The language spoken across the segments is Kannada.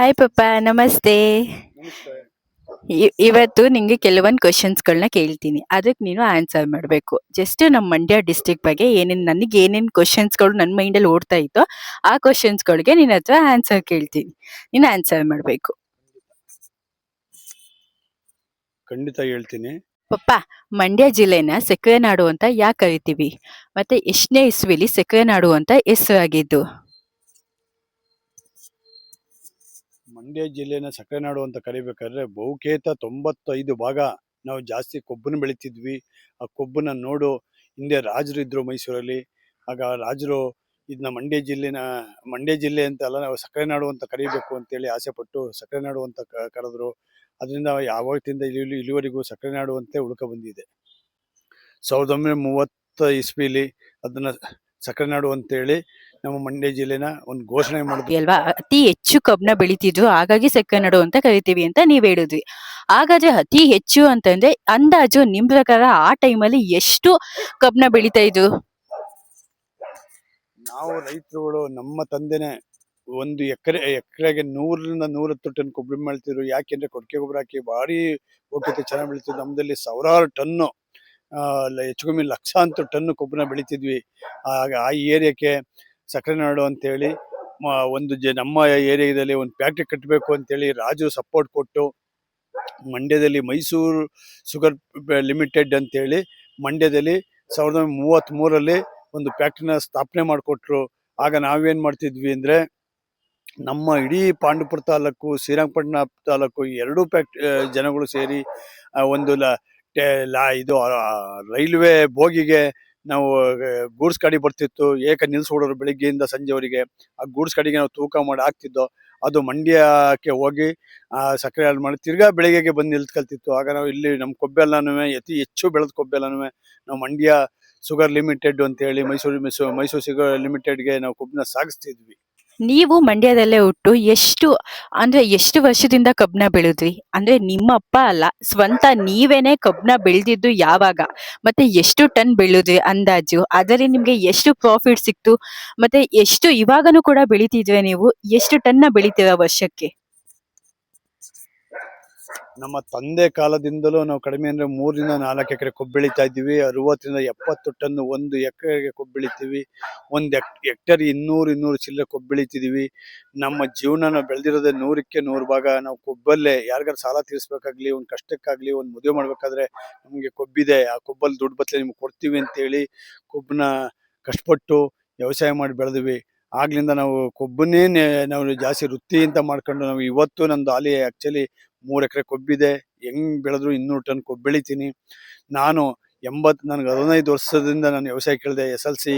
ಹಾಯ್ ಪಪ್ಪ. ನಮಸ್ತೆ. ಇವತ್ತು ನಿಂಗೆ ಕೆಲವೊಂದು ಕ್ವಶನ್ಸ್ಗಳನ್ನ ಕೇಳ್ತೀನಿ. ಅದಕ್ಕೆ ನೀನು ಆನ್ಸರ್ ಮಾಡಬೇಕು. ಜಸ್ಟ್ ನಮ್ಮ ಮಂಡ್ಯ ಡಿಸ್ಟಿಕ್ ಬಗ್ಗೆ ಏನೇನು ನನಗೆ ಏನೇನು ಕ್ವಶನ್ಸ್ಗಳು ನನ್ನ ಮೈಂಡಲ್ಲಿ ಓಡ್ತಾ ಇತ್ತೋ ಆ ಕ್ವಶನ್ಸ್ಗಳಿಗೆ ನಿನ್ನ ಹತ್ರ ಆನ್ಸರ್ ಕೇಳ್ತೀನಿ. ನೀನು ಆನ್ಸರ್ ಮಾಡಬೇಕು. ಖಂಡಿತ ಹೇಳ್ತೀನಿ. ಪಪ್ಪ ಮಂಡ್ಯ ಜಿಲ್ಲೆನ ಸಕ್ಕರೆ ನಾಡು ಅಂತ ಯಾಕೆ ಕರಿತೀವಿ? ಮತ್ತೆ ಎಷ್ಟನೇ ಇಸ್ವಿಲಿ ಸಕ್ಕರೆ ನಾಡು ಅಂತ ಹೆಸರಾಗಿದ್ದು ಮಂಡ್ಯ ಜಿಲ್ಲೆನ ಸಕ್ಕರೆ ನಾಡು ಅಂತ ಕರಿಬೇಕಾದ್ರೆ ಬಹುಕೇತ ತೊಂಬತ್ತೈದು ಭಾಗ ನಾವು ಜಾಸ್ತಿ ಕೊಬ್ಬನ್ನು ಬೆಳಿತಿದ್ವಿ. ಆ ಕೊಬ್ಬನ್ನು ನೋಡು, ಹಿಂದೆ ರಾಜರು ಇದ್ದರು ಮೈಸೂರಲ್ಲಿ, ಆಗ ರಾಜರು ಇದನ್ನ ಮಂಡ್ಯ ಜಿಲ್ಲೆನ, ಮಂಡ್ಯ ಜಿಲ್ಲೆ ಅಂತ ಅಲ್ಲ, ನಾವು ಸಕ್ಕರೆ ನಾಡು ಅಂತ ಕರಿಬೇಕು ಅಂತೇಳಿ ಆಸೆ ಪಟ್ಟು ಸಕ್ಕರೆ ನಾಡು ಅಂತ ಕರೆದ್ರು. ಅದರಿಂದ ಯಾವತ್ತಿಂದ ಇಲ್ಲಿ ಇಲ್ಲಿವರೆಗೂ ಸಕ್ಕರೆ ನಾಡು ಅಂತ ಉಳ್ಕ ಬಂದಿದೆ. ಸಾವಿರದ ಒಂಬೈನೂರ ಮೂವತ್ತ ಇಸ್ವಿಲಿ ಅದನ್ನ ಸಕ್ಕರೆ ನಾಡು ಅಂತೇಳಿ ನಮ್ಮ ಮಂಡ್ಯ ಜಿಲ್ಲೆನ ಒಂದು ಘೋಷಣೆ ಮಾಡಿದ್ವಿ ಅಲ್ವಾ? ಅತಿ ಹೆಚ್ಚು ಕಬ್ಬನ ಬೆಳಿತಿದ್ರು. ಹಾಗಾಗಿ ಸೆಕ್ಕನಡು ನಾಡು ಅಂತ ಕರಿತೀವಿ ಅಂತ ನೀವ್ ಹೇಳಿದ್ವಿ ಹಾಗಾದ್ರೆ ಅತಿ ಹೆಚ್ಚು ಅಂತಂದ್ರೆ ಅಂದಾಜು ನಿಮ್ ಪ್ರಕಾರ ಆ ಟೈಮಲ್ಲಿ ಎಷ್ಟು ಕಬ್ಬನ ಬೆಳಿತಾ ಇದ್ರು? ನಾವು ರೈತರುಗಳು ನಮ್ಮ ತಂದೆನೆ ಒಂದು ಎಕರೆ ಎಕರೆಗೆ ನೂರರಿಂದ ನೂರತ್ತು ಟನ್ ಕೊಬ್ಬರಿ ಮಾಡ್ತಿದ್ರು. ಯಾಕೆಂದ್ರೆ ಕೊಟ್ಟಿಗೆ ಗೊಬ್ಬರ ಹಾಕಿ ಭಾರಿ ಒಕ್ಕತೆ ಚೆನ್ನಾಗಿ ಬೆಳಿತಿದ್ರು ನಮ್ಮದಲ್ಲಿ ಸಾವಿರಾರು ಟನ್ನು ಆ, ಲ- ಹೆಚ್ಚು ಕಮ್ಮಿ ಲಕ್ಷಾಂತರ ಟನ್ ಕೊಬ್ಬರನ್ನ ಬೆಳಿತಿದ್ವಿ. ಆಗ ಆ ಏರಿಯಾಕ್ಕೆ ಸಕ್ಕರೆ ನಾಡು ಅಂತೇಳಿ ಒಂದು ಜ, ನಮ್ಮ ಏರಿಯಾದಲ್ಲಿ ಒಂದು ಫ್ಯಾಕ್ಟ್ರಿ ಕಟ್ಟಬೇಕು ಅಂತೇಳಿ ರಾಜು ಸಪೋರ್ಟ್ ಕೊಟ್ಟು, ಮಂಡ್ಯದಲ್ಲಿ ಮೈಸೂರು ಶುಗರ್ ಲಿಮಿಟೆಡ್ ಅಂತೇಳಿ ಮಂಡ್ಯದಲ್ಲಿ ಸಾವಿರದ ಮೂವತ್ತ್ಮೂರಲ್ಲಿ ಒಂದು ಫ್ಯಾಕ್ಟ್ರಿನ ಸ್ಥಾಪನೆ ಮಾಡಿಕೊಟ್ರು. ಆಗ ನಾವೇನು ಮಾಡ್ತಿದ್ವಿ ಅಂದರೆ, ನಮ್ಮ ಇಡೀ ಪಾಂಡುಪುರ ತಾಲೂಕು, ಶ್ರೀರಂಗಪಟ್ಟಣ ತಾಲೂಕು ಎರಡೂ ಫ್ಯಾಕ್ಟ್ರಿ ಜನಗಳು ಸೇರಿ ಒಂದು ಲಾ ಇದು ರೈಲ್ವೆ ಬೋಗಿಗೆ ನಾವು ಗೂಡ್ಸ್ ಗಾಡಿ ಬರ್ತಿತ್ತು, ಏಕ ನಿಲ್ಸ್ಬಿಡೋರು ಬೆಳಿಗ್ಗೆಯಿಂದ ಸಂಜೆವರೆಗೆ, ಆ ಗೂಡ್ಸ್ ಗಾಡಿಗೆ ನಾವು ತೂಕ ಮಾಡಿ ಹಾಕ್ತಿದ್ದೋ, ಅದು ಮಂಡ್ಯಕ್ಕೆ ಹೋಗಿ ಸಕ್ಕರೆ ಹಾಲು ಮಾಡಿ ತಿರ್ಗಾ ಬೆಳಿಗ್ಗೆಗೆ ಬಂದು ನಿಲ್ತ್ಕಲ್ತಿತ್ತು ಆಗ ನಾವು ಇಲ್ಲಿ ನಮ್ಮ ಕೊಬ್ಬೆಲ್ಲನೂ ಅತಿ ಹೆಚ್ಚು ಬೆಳೆದ ಕೊಬ್ಬೆಲ್ಲನೂ ನಾವು ಮಂಡ್ಯ ಶುಗರ್ ಲಿಮಿಟೆಡ್ ಅಂತೇಳಿ ಮೈಸೂರು ಮೈಸೂರು ಮೈಸೂರು ಶುಗರ್ ಲಿಮಿಟೆಡ್ಗೆ ನಾವು ಕೊಬ್ಬನ್ನ ಸಾಗಿಸ್ತಿದ್ವಿ. ನೀವು ಮಂಡ್ಯದಲ್ಲೇ ಹುಟ್ಟು, ಎಷ್ಟು, ಅಂದ್ರೆ ಎಷ್ಟು ವರ್ಷದಿಂದ ಕಬ್ಬನ ಬೆಳೆದ್ರಿ? ಅಂದ್ರೆ ನಿಮ್ಮ ಅಪ್ಪ ಅಲ್ಲ, ಸ್ವಂತ ನೀವೇನೆ ಕಬ್ಬನ ಬೆಳೆದಿದ್ದು ಯಾವಾಗ? ಮತ್ತೆ ಎಷ್ಟು ಟನ್ ಬೆಳೆದ್ರಿ ಅಂದಾಜು? ಅದರಲ್ಲಿ ನಿಮ್ಗೆ ಎಷ್ಟು ಪ್ರಾಫಿಟ್ ಸಿಕ್ತು? ಮತ್ತೆ ಎಷ್ಟು ಇವಾಗನು ಕೂಡ ಬೆಳಿತಿದ್ವಿ ನೀವು? ಎಷ್ಟು ಟನ್ನ ಬೆಳಿತೀರಾ ವರ್ಷಕ್ಕೆ? ನಮ್ಮ ತಂದೆ ಕಾಲದಿಂದಲೂ ನಾವು ಕಡಿಮೆ ಅಂದ್ರೆ ಮೂರರಿಂದ ನಾಲ್ಕು ಎಕರೆ ಕೊಬ್ಬು ಬೆಳಿತಾ ಇದ್ದೀವಿ. ಅರವತ್ತರಿಂದ ಎಪ್ಪತ್ತು ಟನ್ ಒಂದು ಎಕರೆಗೆ ಕೊಬ್ಬು ಬೆಳಿತೀವಿ. ಒಂದು ಹೆಕ್ಟರ್ ಇನ್ನೂರು ಇನ್ನೂರು ಚಿಲ್ಲರೆ ಕೊಬ್ಬು ಬೆಳಿತಿದೀವಿ ನಮ್ಮ ಜೀವನನ ಬೆಳೆದಿರೋದೇ ನೂರಕ್ಕೆ ನೂರು ಭಾಗ. ನಾವು ಕೊಬ್ಬಲ್ಲೇ ಯಾರಿಗಾರು ಸಾಲ ತೀರಿಸ್ಬೇಕಾಗ್ಲಿ, ಒಂದು ಕಷ್ಟಕ್ಕಾಗ್ಲಿ, ಒಂದು ಮದುವೆ ಮಾಡ್ಬೇಕಾದ್ರೆ ನಮಗೆ ಕೊಬ್ಬಿದೆ. ಆ ಕೊಬ್ಬಲ್ಲಿ ದುಡ್ಡು ಬತ್ತಲೆ ನಿಮ್ಗೆ ಕೊಡ್ತೀವಿ ಅಂತೇಳಿ ಕೊಬ್ಬನ ಕಷ್ಟಪಟ್ಟು ವ್ಯವಸಾಯ ಮಾಡಿ ಬೆಳೆದ್ವಿ. ಆಗ್ಲಿಂದ ನಾವು ಕೊಬ್ಬನ್ನೇ ನಾವು ಜಾಸ್ತಿ ವೃತ್ತಿ ಅಂತ ಮಾಡ್ಕೊಂಡು ನಾವು ಇವತ್ತು ನಮ್ದು ಆಲಿ ಆಕ್ಚುಲಿ ಮೂರು ಎಕರೆ ಕೊಬ್ಬಿದೆ ಹೆಂಗ್ ಬೆಳೆದ್ರು ಇನ್ನೂರು ಟನ್ ಕೊಬ್ಬು ಬೆಳಿತೀನಿ. ನಾನು ಎಂಬತ್, ನನಗೆ ಹದಿನೈದು ವರ್ಷದಿಂದ ನಾನು ವ್ಯವಸಾಯ ಕೇಳಿದೆ, ಎಸ್ ಎಲ್ ಸಿ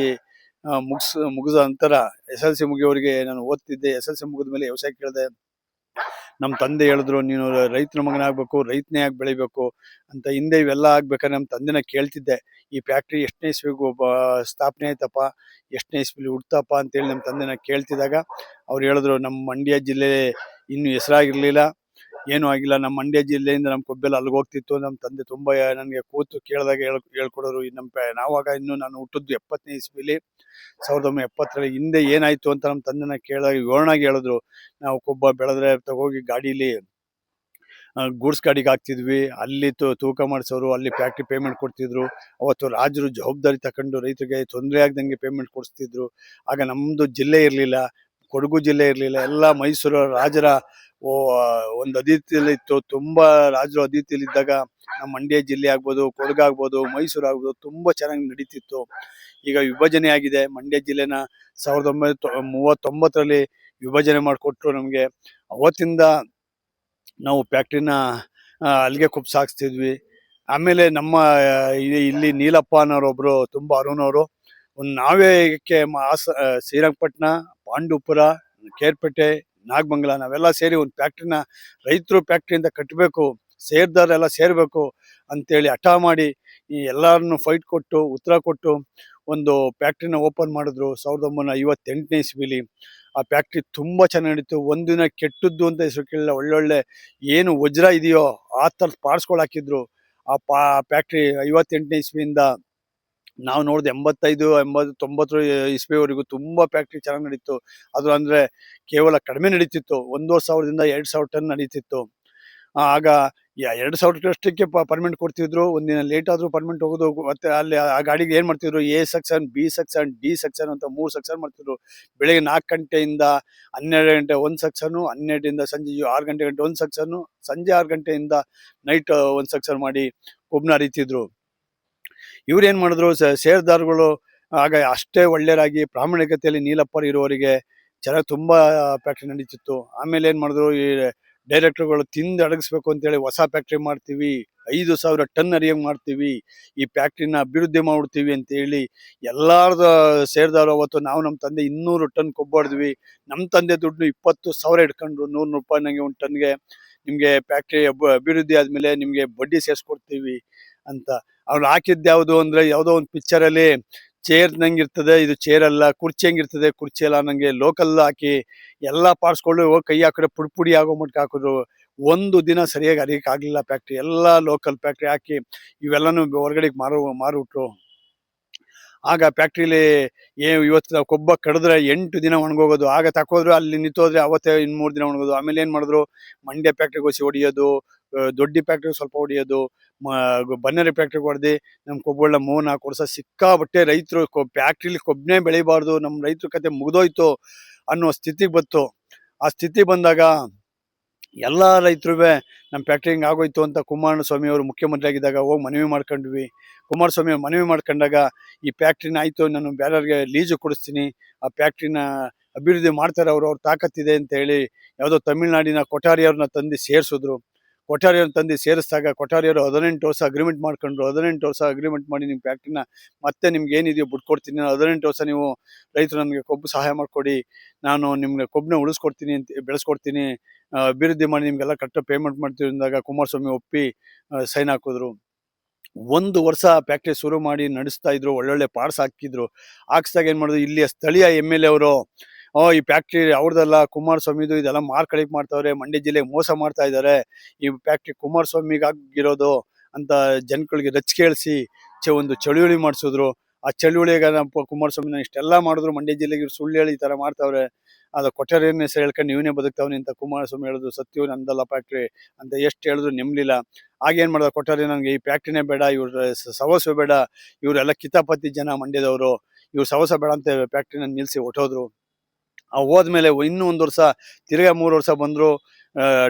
ಮುಗಿಸ್, ಮುಗಿದ ನಂತರ ಎಸ್ ಎಲ್ ಸಿ ಮುಗಿಯೋರಿಗೆ ನಾನು ಓದ್ತಿದ್ದೆ, ಎಸ್ ಎಲ್ ಸಿ ಮುಗಿದ ಮೇಲೆ ವ್ಯವಸಾಯ ಕೇಳಿದೆ. ನಮ್ಮ ತಂದೆ ಹೇಳಿದ್ರು, ನೀನು ರೈತನ ಮಗನಾಗಬೇಕು ರೈತನೇ ಆಗಿ ಬೆಳಿಬೇಕು ಅಂತ ಹಿಂದೆ ಇವೆಲ್ಲ ಆಗ್ಬೇಕಾದ್ರೆ ನಮ್ಮ ತಂದೆನ ಕೇಳ್ತಿದ್ದೆ. ಈ ಫ್ಯಾಕ್ಟ್ರಿ ಎಷ್ಟನೇ ಇಸ್ವಿಗೂ ಒಬ್ಬ ಸ್ಥಾಪನೆ ಆಯ್ತಪ್ಪ, ಎಷ್ಟನೇ ಇಸ್ವಿಲಿ ಹುಡ್ತಪ್ಪ ಅಂತೇಳಿ ನಮ್ಮ ತಂದೆನ ಕೇಳ್ತಿದ್ದಾಗ, ಅವ್ರು ಹೇಳಿದ್ರು ನಮ್ಮ ಮಂಡ್ಯ ಜಿಲ್ಲೆ ಇನ್ನೂ ಹೆಸರಾಗಿರ್ಲಿಲ್ಲ ಏನೂ ಆಗಿಲ್ಲ. ನಮ್ಮ ಮಂಡ್ಯ ಜಿಲ್ಲೆಯಿಂದ ನಮ್ಮ ಕೊಬ್ಬೆಲ್ಲ ಅಲ್ಲಿಗೆ ಹೋಗ್ತಿತ್ತು. ನಮ್ಮ ತಂದೆ ತುಂಬ ನನಗೆ ಕೂತು ಕೇಳಿದಾಗ ಹೇಳ್, ಹೇಳ್ಕೊಡೋರು ನಮ್ಮ ನಾವಾಗ ಇನ್ನು ನಾನು ಹುಟ್ಟಿದ್ದು ಎಪ್ಪತ್ತನೇ ಇಸ್ವಿಲಿ. ಸಾವಿರದ ಒಂಬೈನೂರ ಎಪ್ಪತ್ತರಲ್ಲಿ ಹಿಂದೆ ಏನಾಯ್ತು ಅಂತ ನಮ್ಮ ತಂದೆನ ಕೇಳಿದಾಗ ವಿವರಣಾಗಿ ಹೇಳಿದ್ರು. ನಾವು ಕೊಬ್ಬ ಬೆಳೆದ್ರೆ ತಗೋಗಿ ಗಾಡೀಲಿ ಗೂಡ್ಸ್ ಗಾಡಿಗೆ ಹಾಕ್ತಿದ್ವಿ. ಅಲ್ಲಿ ತೂಕ ಮಾಡಿಸೋರು, ಅಲ್ಲಿ ಫ್ಯಾಕ್ಟ್ರಿ ಪೇಮೆಂಟ್ ಕೊಡ್ತಿದ್ರು. ಅವತ್ತು ರಾಜರು ಜವಾಬ್ದಾರಿ ತಗೊಂಡು ರೈತರಿಗೆ ತೊಂದರೆ ಆಗ್ದಂಗೆ ಪೇಮೆಂಟ್ ಕೊಡಿಸ್ತಿದ್ರು. ಆಗ ನಮ್ಮದು ಜಿಲ್ಲೆ ಇರಲಿಲ್ಲ. ಕೊಡಗು ಜಿಲ್ಲೆ ಇರಲಿಲ್ಲ ಎಲ್ಲ ಮೈಸೂರು ರಾಜರ ಒಂದು ಅತಿಥಿಯಲ್ಲಿ ಇತ್ತು. ತುಂಬಾ ರಾಜರು ಅತಿಥಿಯಲ್ಲಿ ಇದ್ದಾಗ ನಮ್ಮ ಮಂಡ್ಯ ಜಿಲ್ಲೆ ಆಗ್ಬೋದು ಕೊಡಗಾಗ್ಬೋದು ಮೈಸೂರು ಆಗ್ಬೋದು ತುಂಬಾ ಚೆನ್ನಾಗಿ ನಡೀತಿತ್ತು. ಈಗ ವಿಭಜನೆ ಆಗಿದೆ. ಮಂಡ್ಯ ಜಿಲ್ಲೆನ ಸಾವಿರದ ಒಂಬೈನೂರ ತೊಂಬ- ಮೂವತ್ತೊಂಬತ್ತರಲ್ಲಿ ವಿಭಜನೆ ಮಾಡಿಕೊಟ್ರು ನಮಗೆ. ಅವತ್ತಿಂದ ನಾವು ಫ್ಯಾಕ್ಟ್ರಿನ ಅಲ್ಲಿಗೆ ಕುಪ್ ಸಾಗಿಸ್ತಿದ್ವಿ ಆಮೇಲೆ ನಮ್ಮ ಇಲ್ಲಿ- ನೀಲಪ್ಪ ಅನ್ನೋರೊಬ್ರು ತುಂಬಾ ಅವರು. ಒಂದು ನಾವೇಕ್ಕೆ ಮ- ಹಾಸ ಆ, ಶ್ರೀರಂಗಪಟ್ಟಣ ಪಾಂಡುಪುರ, ಕೇರ್ಪೇಟೆ, ನಾಗಮಂಗಲ, ನಾವೆಲ್ಲ ಸೇರಿ ಒಂದು ಫ್ಯಾಕ್ಟ್ರಿನ ರೈತರು ಫ್ಯಾಕ್ಟ್ರಿಯಿಂದ ಕಟ್ಟಬೇಕು ಸೇರಿದವರೆಲ್ಲ ಸೇರಬೇಕು ಅಂತೇಳಿ ಹಠ ಮಾಡಿ ಈ ಎಲ್ಲರನ್ನು ಫೈಟ್ ಕೊಟ್ಟು, ಉತ್ತರ ಕೊಟ್ಟು ಒಂದು ಫ್ಯಾಕ್ಟ್ರಿನ ಓಪನ್ ಮಾಡಿದ್ರು ಸಾವಿರದ ಒಂಬೈನೂರ ಐವತ್ತೆಂಟನೇ ಇಸ್ವಿಲಿ. ಆ ಫ್ಯಾಕ್ಟ್ರಿ ತುಂಬ ಚೆನ್ನಾಗಿ ನಡೀತು. ಒಂದಿನ ಕೆಟ್ಟದ್ದು ಅಂತ ಹೆಸರು ಕೇಳಿಲ್ಲ. ಒಳ್ಳೊಳ್ಳೆ ಏನು ವಜ್ರ ಇದೆಯೋ ಆ ಥರದ ಪಾರ್ಟ್ಸ್ಗಳು ಹಾಕಿದ್ರು. ಆ ಪಾ, ಫ್ಯಾಕ್ಟ್ರಿ ಐವತ್ತೆಂಟನೇ ಇಸ್ವಿಯಿಂದ ನಾವು ನೋಡಿದ ಎಂಬತ್ತೈದು ಎಂಬತ್ತು ತೊಂಬತ್ತು ಇಸ್ವಿವರೆಗೂ ತುಂಬ ಫ್ಯಾಕ್ಟ್ರಿ ಚೆನ್ನಾಗಿ ನಡೀತು. ಅದು ಅಂದ್ರೆ ಕೇವಲ ಕಡಿಮೆ ನಡೀತಿತ್ತು. ಒಂದೂವರೆ ಸಾವಿರದಿಂದ ಎರಡು ಸಾವಿರ ಟನ್ ನಡೀತಿತ್ತು. ಆಗ ಎರಡು ಎರಡ್ ಪರ್ಮಿಂಟ್ ಕೊಡ್ತಿದ್ರು. ಒಂದಿನ ಲೇಟ್ ಆದ್ರೂ ಪರ್ಮಿಂಟ್ ಹೋಗೋದು ಮತ್ತೆ ಅಲ್ಲಿ ಆ ಗಾಡಿಗೆ ಏನು ಮಾಡ್ತಿದ್ರು? A section B section D section ಅಂತ ಮೂರು ಸೆಕ್ಷನ್ ಮಾಡ್ತಿದ್ರು. ಬೆಳಗ್ಗೆ ನಾಲ್ಕು ಗಂಟೆಯಿಂದ ಹನ್ನೆರಡು ಗಂಟೆ ಒಂದು ಸೆಕ್ಷನ್ ಹನ್ನೆರಡರಿಂದ ಸಂಜೆ ಆರು ಗಂಟೆ ಗಂಟೆ ಒಂದು ಸೆಕ್ಷನ್ ಸಂಜೆ ಆರು ಗಂಟೆಯಿಂದ ನೈಟ್ ಒಂದು ಸೆಕ್ಷನ್ ಮಾಡಿ ಕೊಬ್ಬನ ಹರಿತಿದ್ರು. ಇವ್ರು ಏನ್ ಮಾಡಿದ್ರು? ಸೇರ್ದಾರ್ಗಳು ಆಗ ಅಷ್ಟೇ ಒಳ್ಳೆಯರಾಗಿ ಪ್ರಾಮಾಣಿಕತೆಯಲ್ಲಿ ನೀಲಪ್ಪರ್ ಇರುವವರಿಗೆ ಚೆನ್ನಾಗಿ ತುಂಬ ಫ್ಯಾಕ್ಟ್ರಿ ನಡೀತಿತ್ತು. ಆಮೇಲೆ ಏನು ಮಾಡಿದ್ರು? ಈ ಡೈರೆಕ್ಟರ್ಗಳು ತಿಂದು ಅಡಗಿಸ್ಬೇಕು ಅಂತೇಳಿ ಹೊಸ ಫ್ಯಾಕ್ಟ್ರಿ ಮಾಡ್ತೀವಿ, ಐದು ಸಾವಿರ ಟನ್ ಅರಿಯಂಗೆ ಮಾಡ್ತೀವಿ, ಈ ಫ್ಯಾಕ್ಟ್ರಿನ ಅಭಿವೃದ್ಧಿ ಮಾಡ್ತೀವಿ ಅಂತ ಹೇಳಿ ಎಲ್ಲಾರ್ದ ಸೇರ್ದಾರು ಅವತ್ತು ನಾವು ನಮ್ಮ ತಂದೆ ಇನ್ನೂರು ಟನ್ ಕೊಬ್ಬಾಡಿದ್ವಿ ನಮ್ಮ ತಂದೆ ದುಡ್ಡು ಇಪ್ಪತ್ತು ಸಾವಿರ ಇಟ್ಕೊಂಡ್ರು, ನೂರು ರೂಪಾಯಿ ನಂಗೆ ಒಂದು ಟನ್ಗೆ ನಿಮಗೆ ಫ್ಯಾಕ್ಟ್ರಿ ಅಭಿವೃದ್ಧಿ ಆದಮೇಲೆ ನಿಮಗೆ ಬಡ್ಡಿ ಸೇರ್ಸ್ಕೊಡ್ತೀವಿ. ಅಂತ. ಅವ್ರು ಹಾಕಿದ್ದು ಯಾವುದು ಅಂದ್ರೆ ಯಾವುದೋ ಒಂದು ಪಿಕ್ಚರ್ ಅಲ್ಲಿ ಚೇರ್ ನಂಗಿರ್ತದೆ, ಇದು ಚೇರ್ ಅಲ್ಲ, ಕುರ್ಚಿ ಹೆಂಗಿರ್ತದೆ, ಕುರ್ಚಿ ಅಲ್ಲ ನಂಗೆ ಲೋಕಲ್ ಹಾಕಿ ಎಲ್ಲ ಪಾರ್ಟ್ಸ್ಗಳು ಹೋಗಿ ಕೈ ಹಾಕಿದ್ರೆ ಪುಡಿ ಪುಡಿ ಆಗೋ ಮಟ್ಟ ಹಾಕಿದ್ರು. ಒಂದು ದಿನ ಸರಿಯಾಗಿ ಅರಿಯಕ್ಕೆ ಆಗಲಿಲ್ಲ ಫ್ಯಾಕ್ಟ್ರಿ ಎಲ್ಲ ಲೋಕಲ್ ಫ್ಯಾಕ್ಟ್ರಿ ಹಾಕಿ ಇವೆಲ್ಲನೂ ಹೊರಗಡೆ ಮಾರು ಮಾರುಬಿಟ್ರು ಆಗ ಫ್ಯಾಕ್ಟ್ರಿಲಿ ಏ ಇವತ್ತು ನಾವು ಕೊಬ್ಬ ಕಡಿದ್ರೆ ಎಂಟು ದಿನ ಒಣಗೋಗೋದು, ಆಗ ತಕೋದ್ರು ಅಲ್ಲಿ ನಿಂತೋದ್ರೆ ಅವತ್ತೇ ಇನ್ನು ಮೂರು ದಿನ ಒಣಗೋದು. ಆಮೇಲೆ ಏನು ಮಾಡಿದ್ರು? ಮಂಡ್ಯ ಫ್ಯಾಕ್ಟ್ರಿಗೆ ಹೋಗಿ ಹೊಡಿಯೋದು ದೊಡ್ಡ ಫ್ಯಾಕ್ಟ್ರಿಗೆ ಸ್ವಲ್ಪ ಹೊಡಿಯೋದು ಬನ್ನೇರಿ ಫ್ಯಾಕ್ಟ್ರಿಗೆ ಹೊಡೆದು ನಮ್ಮ ಕೊಬ್ಬಳ್ಳ ಮೋನ ವರ್ಷ ಸಿಕ್ಕಾಬಟ್ಟೆ ರೈತರು ಫ್ಯಾಕ್ಟ್ರಿಲಿ ಕೊಬ್ಬನೇ ಬೆಳಿಬಾರ್ದು ನಮ್ಮ ರೈತರ ಕತೆ ಮುಗಿದೋಯ್ತು ಅನ್ನೋ ಸ್ಥಿತಿಗೆ ಬಂತು. ಆ ಸ್ಥಿತಿ ಬಂದಾಗ ಎಲ್ಲಾ ರೈತರು ನಮ್ಮ ಫ್ಯಾಕ್ಟ್ರಿ ಹಿಂಗ್ ಆಗೋಯ್ತು ಅಂತ ಕುಮಾರಸ್ವಾಮಿ ಅವರು ಮುಖ್ಯಮಂತ್ರಿ ಆಗಿದ್ದಾಗ ಹೋಗಿ ಮನವಿ ಮಾಡ್ಕೊಂಡ್ವಿ. ಕುಮಾರಸ್ವಾಮಿ ಅವ್ರು ಮನವಿ ಮಾಡ್ಕೊಂಡಾಗ ಈ ಫ್ಯಾಕ್ಟ್ರಿನ ಆಯ್ತು, ನಾನು ಬೇರೆಯವ್ರಿಗೆ ಲೀಜು ಕೊಡಿಸ್ತೀನಿ, ಆ ಫ್ಯಾಕ್ಟ್ರಿನ ಅಭಿವೃದ್ಧಿ ಮಾಡ್ತಾರೆ ಅವ್ರು, ಅವ್ರ ತಾಕತ್ತಿದೆ ಅಂತ ಹೇಳಿ, ಯಾವುದೋ ತಮಿಳ್ನಾಡಿನ ಕೊಠಾರಿಯವ್ರನ್ನ ತಂದು ಸೇರಿಸಿದ್ರು. ಕೊಠಾರಿಯವ್ರನ್ನ ತಂದು ಸೇರಿಸಿದಾಗ ಕೊಠಾರಿಯವರು ಹದಿನೆಂಟು ವರ್ಷ ಅಗ್ರಿಮೆಂಟ್ ಮಾಡ್ಕೊಂಡ್ರು, ಹದಿನೆಂಟು ವರ್ಷ ಅಗ್ರಿಮೆಂಟ್ ಮಾಡಿ ನಿಮ್ಮ ಫ್ಯಾಕ್ಟ್ರಿನ ಮತ್ತೆ ನಿಮ್ಗೆ ಏನಿದೆಯೋ ಬಿಟ್ಕೊಡ್ತೀನಿ ನಾನು ಹದಿನೆಂಟು ವರ್ಷ ನೀವು ರೈತರು ನನಗೆ ಕೊಬ್ಬು ಸಹಾಯ ಮಾಡ್ಕೊಡಿ, ನಾನು ನಿಮ್ಗೆ ಕೊಬ್ಬನ್ನ ಉಳಿಸ್ಕೊಡ್ತೀನಿ ಅಂತ ಬೆಳೆಸ್ಕೊಡ್ತೀನಿ ಅಭಿವೃದ್ಧಿ ಮಾಡಿ ನಿಮಗೆಲ್ಲ ಕರೆಕ್ಟ್ ಪೇಮೆಂಟ್ ಮಾಡ್ತೀವಿ ಅಂದಾಗ ಕುಮಾರಸ್ವಾಮಿ ಒಪ್ಪಿ ಸೈನ್ ಹಾಕಿದ್ರು. ಒಂದು ವರ್ಷ ಫ್ಯಾಕ್ಟ್ರಿ ಶುರು ಮಾಡಿ ನಡೆಸ್ತಾ ಇದ್ರು, ಒಳ್ಳೊಳ್ಳೆ ಪಾರ್ಟ್ಸ್ ಹಾಕಿದ್ರು. ಹಾಕ್ಸ್ದಾಗ ಏನು ಮಾಡಿದ್ರು, ಇಲ್ಲಿಯ ಸ್ಥಳೀಯ ಎಂ ಎಲ್ ಎ ಅವರು ಓ, ಈ ಫ್ಯಾಕ್ಟ್ರಿ ಸ್ವಾಮಿ ಕುಮಾರಸ್ವಾಮಿದು ಇದೆಲ್ಲ ಮಾರ್ಕಳಿಕ್ ಮಾಡ್ತಾವ್ರೆ, ಮಂಡ್ಯ ಜಿಲ್ಲೆಗೆ ಮೋಸ ಮಾಡ್ತಾ ಇದ್ದಾರೆ ಈ ಫ್ಯಾಕ್ಟ್ರಿ ಕುಮಾರಸ್ವಾಮಿಗೆ ಆಗಿರೋದು ಅಂತ ಜನಗಳಿಗೆ ರಚ್ ಕೇಳಿಸಿ ಚ ಒಂದು ಚಳುವಳಿ ಮಾಡಿಸಿದ್ರು. ಆ ಚಳುವಳಿಗೆ ನಮ್ಮ ಕುಮಾರಸ್ವಾಮಿನ ಇಷ್ಟೆಲ್ಲ ಮಾಡಿದ್ರು, ಮಂಡ್ಯ ಜಿಲ್ಲೆಗೆ ಇವ್ರು ಸುಳ್ಳು ಹೇಳಿ ಈ ತರ ಮಾಡ್ತಾವ್ರೆ. ಅದ ಕೊಠರಿಯನ್ನ ಹೆಸರು ಹೇಳ್ಕೊಂಡು ಇವನೇ ಬದುಕ್ತಾವ್ನಿ ಅಂತ ಕುಮಾರಸ್ವಾಮಿ ಹೇಳಿದ್ರು. ಸತ್ಯವು ನಂದಲ್ಲ ಫ್ಯಾಕ್ಟ್ರಿ ಅಂತ ಎಷ್ಟು ಹೇಳಿದ್ರು ನೆಮ್ಮಲಿಲ್ಲ ಆಗೇನ್ ಮಾಡ್ದ ಕೊಠಾರಿ ನನಗೆ ಈ ಫ್ಯಾಕ್ಟ್ರಿನೇ ಬೇಡ, ಇವ್ರ ಸವಸ ಬೇಡ. ಇವರೆಲ್ಲ ಕಿತಾಪತಿ ಜನ ಮಂಡ್ಯದವರು. ಇವ್ರು ಸವಸ ಬೇಡ ಅಂತ ಫ್ಯಾಕ್ಟ್ರಿನ ನಿಲ್ಸಿ ಹೊಟ್ಟೋದ್ರು ಹೋದ್ಮೇಲೆ ಇನ್ನೂ ಒಂದು ವರ್ಷ ತಿರ್ಗಾ ಮೂರು ವರ್ಷ ಬಂದ್ರು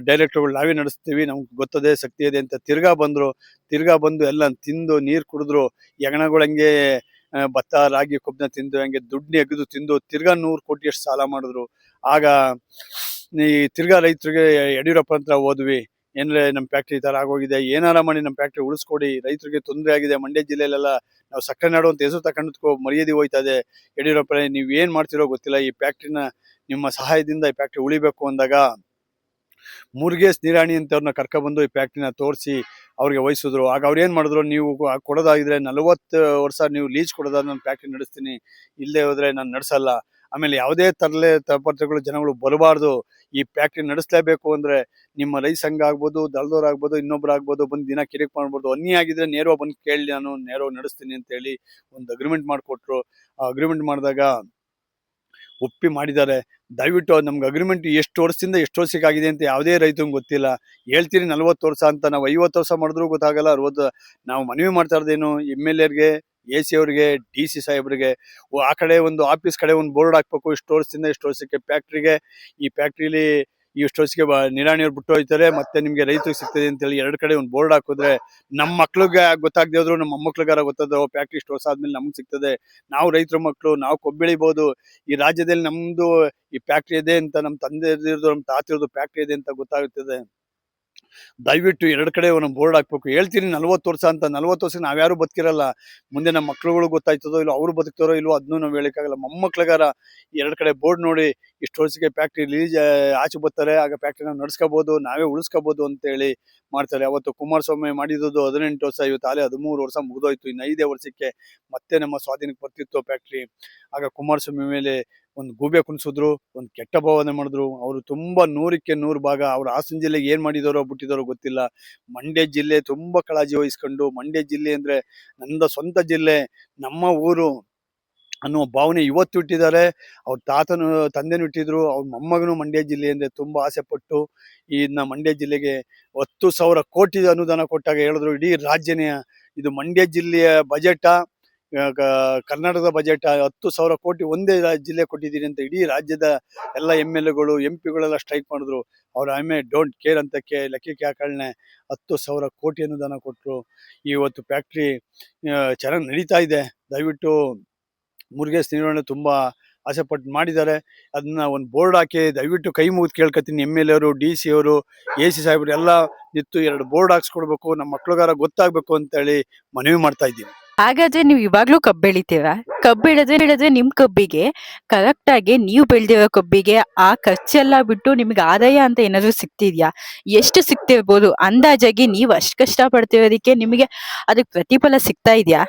ಡೈರೆಕ್ಟರ್ಗಳು ನಾವೇ ನಡೆಸ್ತೀವಿ ನಮ್ಗೆ ಗೊತ್ತದೆ ಶಕ್ತಿ ಇದೆ ಅಂತ ತಿರ್ಗಾ ಬಂದ್ರು ತಿರ್ಗಾ ಬಂದು ಎಲ್ಲ ತಿಂದು ನೀರು ಕುಡಿದ್ರು ಯಗಣಗಳು ಹಂಗೆ ಆ, ಭತ್ತ ರಾಗಿ ಕೊಬ್ಬನ ತಿಂದು ಹಂಗೆ ದುಡ್ಡು ಎಗ್ದು ತಿಂದು ತಿರ್ಗಾ ನೂರು ಕೋಟಿ ಅಷ್ಟು ಸಾಲ ಮಾಡಿದ್ರು. ಆಗ ಈ ತಿರ್ಗಾ ರೈತರಿಗೆ ಯಡಿಯೂರಪ್ಪ ಹತ್ರ ಹೋದ್ವಿ. ಏನ್ರೆ ನಮ್ಮ ಫ್ಯಾಕ್ಟ್ರಿ ಈ ತರ ಆಗೋಗಿದೆ, ಏನಾರ ಮಾಡಿ ನಮ್ಮ ಫ್ಯಾಕ್ಟ್ರಿ ಉಳಿಸ್ಕೊಡಿ, ರೈತರಿಗೆ ತೊಂದರೆ ಆಗಿದೆ, ಮಂಡ್ಯ ಜಿಲ್ಲೆಯಲ್ಲೆಲ್ಲ ನಾವು ಸಕ್ಕರೆ ನಾಡು ಅಂತ ಹೆಸರು ತಗೊಂಡು ಮರ್ಯಾದೆ ಹೋಯ್ತಾ ಇದೆ ನೀವು ಏನು ಮಾಡ್ತಿರೋ ಗೊತ್ತಿಲ್ಲ, ಈ ಫ್ಯಾಕ್ಟ್ರಿನ ನಿಮ್ಮ ಸಹಾಯದಿಂದ ಈ ಫ್ಯಾಕ್ಟ್ರಿ ಉಳಿಬೇಕು ಅಂದಾಗ ಮುರುಗೇಶ್ ನಿರಾಣಿ ಅಂತವ್ರನ್ನ ಕರ್ಕೊಬಂದು ಈ ಫ್ಯಾಕ್ಟ್ರಿನ ತೋರಿಸಿ ಅವ್ರಿಗೆ ವಹಿಸಿದ್ರು. ಆಗ ಅವ್ರು ಏನು ಮಾಡಿದ್ರು, ನೀವು ಕೊಡೋದಾಗಿದ್ರೆ ನಲವತ್ತು ವರ್ಷ ನೀವು ಲೀಜ್ ಕೊಡೋದಾದ್ರೆ ನಾನು ಫ್ಯಾಕ್ಟ್ರಿ ನಡೆಸ್ತೀನಿ ಇಲ್ಲದೆ ಹೋದರೆ ನಾನು ನಡೆಸಲ್ಲ. ಆಮೇಲೆ ಯಾವುದೇ ತರಲೆ ತಪತ್ರಗಳು ಜನಗಳು ಬರಬಾರ್ದು. ಈ ಫ್ಯಾಕ್ಟ್ರಿ ನಡೆಸಲೇಬೇಕು ಅಂದ್ರೆ ನಿಮ್ಮ ರೈ ಸಂಘ ಆಗ್ಬೋದು, ದಳದವ್ರು ಆಗ್ಬೋದು, ಇನ್ನೊಬ್ರು ಆಗ್ಬೋದು, ಬಂದು ದಿನ ಕಿರಿಕ್ ಮಾಡ್ಬೋದು. ಅನ್ನಿ ಆಗಿದ್ರೆ ನೇರವಾಗಿ ಬಂದು ಕೇಳಿ ನಾನು ನೇರವಾಗಿ ನಡೆಸ್ತೀನಿ ಅಂತ ಹೇಳಿ ಒಂದು ಅಗ್ರಿಮೆಂಟ್ ಮಾಡಿಕೊಟ್ರು. ಆ ಅಗ್ರಿಮೆಂಟ್ ಮಾಡಿದಾಗ ಒಪ್ಪಿ ಮಾಡಿದ್ದಾರೆ. ದಯವಿಟ್ಟು ನಮ್ಗೆ ಅಗ್ರಿಮೆಂಟ್ ಎಷ್ಟು ವರ್ಷದಿಂದ ಎಷ್ಟು ವರ್ಷಕ್ಕೆ ಆಗಿದೆ ಅಂತ ಯಾವುದೇ ರೈತಂಗೆ ಗೊತ್ತಿಲ್ಲ. ಹೇಳ್ತೀನಿ ನಲ್ವತ್ತು ವರ್ಷ ಅಂತ, ನಾವು ಐವತ್ತು ವರ್ಷ ಮಾಡಿದ್ರು ಗೊತ್ತಾಗಲ್ಲ. ಅರವತ್ತು, ನಾವು ಮನವಿ ಮಾಡ್ತಾ ಇರೋದೇನು? ಎಂ ಎಲ್ ಎರ್ಗೆ ಎ ಸಿ ಅವ್ರಿಗೆ, ಡಿ ಸಿ ಸಾಹೇಬ್ರಿಗೆ ಆ ಕಡೆ ಒಂದು ಆಫೀಸ್ ಕಡೆ ಒಂದು ಬೋರ್ಡ್ ಹಾಕ್ಬೇಕು ಸ್ಟೋರ್ಸ್ ಇಂದ ಇಷ್ಟು ವರ್ಷಕ್ಕೆ ಫ್ಯಾಕ್ಟ್ರಿಗೆ ಈ ಫ್ಯಾಕ್ಟ್ರಿಲಿ ಇಷ್ಟು ಬ- ನಿರಾಣಿಯವ್ರು ಬಿಟ್ಟು ಹೋಯ್ತಾರೆ ಮತ್ತೆ ನಿಮಗೆ ರೈತರಿಗೆ ಸಿಗ್ತದೆ ಅಂತ ಹೇಳಿ ಎರಡು ಕಡೆ ಒಂದು ಬೋರ್ಡ್ ಹಾಕಿದ್ರೆ ನಮ್ಮ ಮಕ್ಳಿಗೆ ಗೊತ್ತಾಗದೆ ಹೋದ್ರು, ನಮ್ಮ ಮೊಮ್ಮಕ್ಳಿಗಾರ ಗೊತ್ತದ ಫ್ಯಾಕ್ಟ್ರಿ ಸ್ಟೋರ್ಸ್ ಆದ್ಮೇಲೆ ನಮ್ಗೆ ಸಿಗ್ತದೆ, ನಾವು ರೈತರ ಮಕ್ಕಳು ನಾವು ಕೊಬ್ಬೆಳಿಬಹುದು ಈ ರಾಜ್ಯದಲ್ಲಿ ನಮ್ದು ಈ ಫ್ಯಾಕ್ಟ್ರಿ ಇದೆ ಅಂತ ನಮ್ಮ ತಂದೆ ಇರೋದು ನಮ್ಮ ತಾತ ಇರೋದು ಫ್ಯಾಕ್ಟ್ರಿ ಇದೆ ಅಂತ ಗೊತ್ತಾಗುತ್ತದೆ ದಯವಿಟ್ಟು ಎರಡು ಕಡೆ ಒಂದು ಬೋರ್ಡ್ ಹಾಕ್ಬೇಕು. ಹೇಳ್ತೀನಿ ನಲ್ವತ್ತು ವರ್ಷ ಅಂತ, ನಲ್ವತ್ತು ವರ್ಷ ನಾವ್ಯಾರು ಬದುಕಿರಲ್ಲ. ಮುಂದೆ ನಮ್ಮ ಮಕ್ಳುಗಳು ಗೊತ್ತಾಯ್ತದೋ ಇಲ್ಲ, ಅವ್ರು ಬದುಕ್ತಾರೋ ಇಲ್ವೋ, ಅದನ್ನು ನಾವು ಹೇಳಕ್ಕಾಗಲ್ಲ. ಮೊಮ್ಮಕ್ಳಿಗಾರ ಎರಡು ಕಡೆ ಬೋರ್ಡ್ ನೋಡಿ ಇಷ್ಟು ವರ್ಷಕ್ಕೆ ಫ್ಯಾಕ್ಟ್ರಿ ರಿಲೀಸ್ ಆಚೆ ಬರ್ತಾರೆ, ಆಗ ಫ್ಯಾಕ್ಟ್ರಿನ ನಡ್ಸ್ಕೋಬಹುದು ನಾವೇ ಉಳಿಸ್ಕೋಬಹುದು ಅಂತ ಹೇಳಿ ಮಾಡ್ತಾರೆ. ಅವತ್ತು ಕುಮಾರಸ್ವಾಮಿ ಮಾಡಿದ್ದು ಹದಿನೆಂಟು ವರ್ಷ, ಇವತ್ತು ಆಲೆ ಹದಿಮೂರು ವರ್ಷ ಮುಗಿದೋಯ್ತು. ಇನ್ನು ಐದೇ ವರ್ಷಕ್ಕೆ ಮತ್ತೆ ನಮ್ಮ ಸ್ವಾಧೀನಕ್ಕೆ ಬರ್ತಿತ್ತು ಫ್ಯಾಕ್ಟ್ರಿ ಆಗ ಕುಮಾರಸ್ವಾಮಿ ಮೇಲೆ ಒಂದು ಗೂಬೆ ಕುಣಿಸಿದ್ರು, ಒಂದು ಕೆಟ್ಟ ಭಾವನೆ ಮಾಡಿದ್ರು. ಅವರು ತುಂಬ ನೂರಕ್ಕೆ ನೂರು ಭಾಗ, ಅವರು ಹಾಸನ ಜಿಲ್ಲೆಗೆ ಏನ್ ಮಾಡಿದಾರೋ, ಬಿಟ್ಟಿದಾರೋ ಗೊತ್ತಿಲ್ಲ. ಮಂಡ್ಯ ಜಿಲ್ಲೆ ತುಂಬಾ ಕಾಳಜಿ ವಹಿಸ್ಕೊಂಡು, ಮಂಡ್ಯ ಜಿಲ್ಲೆ ಅಂದ್ರೆ ನನ್ನ ಸ್ವಂತ ಜಿಲ್ಲೆ, ನಮ್ಮ ಊರು ಅನ್ನುವ ಭಾವನೆ ಇವತ್ತು ಇಟ್ಟಿದ್ದಾರೆ ಅವ್ರ ತಾತನು, ತಂದೆನೂ ಇಟ್ಟಿದ್ರು ಅವ್ರ ಮೊಮ್ಮಗನು ಮಂಡ್ಯ ಜಿಲ್ಲೆ ಅಂದ್ರೆ ತುಂಬಾ ಆಸೆ ಪಟ್ಟು ಇನ್ನ ಮಂಡ್ಯ ಜಿಲ್ಲೆಗೆ ಹತ್ತು ಸಾವಿರ ಕೋಟಿ ಅನುದಾನ ಕೊಟ್ಟಾಗ ಹೇಳಿದ್ರು. ಇಡೀ ರಾಜ್ಯನೇ ಇದು ಮಂಡ್ಯ ಜಿಲ್ಲೆಯ ಬಜೆಟ್ ಕರ್ನಾಟಕದ ಬಜೆಟ್ ಹತ್ತು ಸಾವಿರ ಕೋಟಿ ಒಂದೇ ಜಿಲ್ಲೆ ಕೊಟ್ಟಿದ್ದೀರಿ ಅಂತ ಇಡೀ ರಾಜ್ಯದ ಎಲ್ಲ ಎಂ ಎಲ್ ಎಗಳು ಎಂ ಪಿಗಳೆಲ್ಲ ಸ್ಟ್ರೈಕ್ ಮಾಡಿದ್ರು. ಅವ್ರ ಆಮೆ ಡೋಂಟ್ ಕೇರ್ ಅಂತ ಕೇ, ಲೆಕ್ಕಕ್ಕೆ ಹಾಕಳ್ನೆ ಹತ್ತು ಸಾವಿರ ಕೋಟಿ ಅನುದಾನ ಕೊಟ್ಟರು ಇವತ್ತು ಫ್ಯಾಕ್ಟ್ರಿ ಚೆನ್ನಾಗಿ ನಡೀತಾ ಇದೆ. ದಯವಿಟ್ಟು ಮುರುಗೇಶ್ ನಿರ್ವಹಣೆ ತುಂಬಾ ಆಸೆ ಪಟ್ಟು ಮಾಡಿದ್ದಾರೆ. ಅದನ್ನ ಒಂದು ಬೋರ್ಡ್ ಹಾಕಿ ದಯವಿಟ್ಟು ಕೈ ಮುಗಿದು ಕೇಳ್ಕೊತೀನಿ ಎಂ ಎಲ್ ಅವರು ಡಿ ಸಿ ಅವರು ಎ ಸಿ ಸಾಹೇಬರು ಎಲ್ಲ ನಿಂತು ಎರಡು ಬೋರ್ಡ್ ಹಾಕ್ಸ್ಕೊಡ್ಬೇಕು. ನಮ್ಮ ಮಕ್ಳುಗಾರ ಗೊತ್ತಾಗ್ಬೇಕು ಅಂತ ಹೇಳಿ ಮನವಿ ಮಾಡ್ತಾ ಇದ್ದೀನಿ. ಹಾಗಾದ್ರೆ ನೀವು ಇವಾಗ್ಲೂ ಕಬ್ಬು ಬೆಳಿತೀವ ಕಬ್ಬು ಬೆಳೆದ್ರೆ ಬೆಳೆದ್ರೆ ನಿಮ್ ಕಬ್ಬಿಗೆ ಕರೆಕ್ಟ್ ಆಗಿ ನೀವು ಬೆಳ್ದಿರೋ ಕಬ್ಬಿಗೆ ಆ ಖರ್ಚೆಲ್ಲ ಬಿಟ್ಟು ನಿಮ್ಗೆ ಆದಾಯ ಅಂತ ಏನಾದ್ರು ಸಿಗ್ತಿದ್ಯಾ? ಎಷ್ಟು ಸಿಗ್ತಿರ್ಬೋದು? ಅಂದಾಜಾಗಿ ನೀವು ಅಷ್ಟು ಕಷ್ಟ ಪಡ್ತಿರೋದಕ್ಕೆ ನಿಮಗೆ ಅದಕ್ಕೆ ಪ್ರತಿಫಲ ಸಿಗ್ತಾ ಇದೆಯಾ?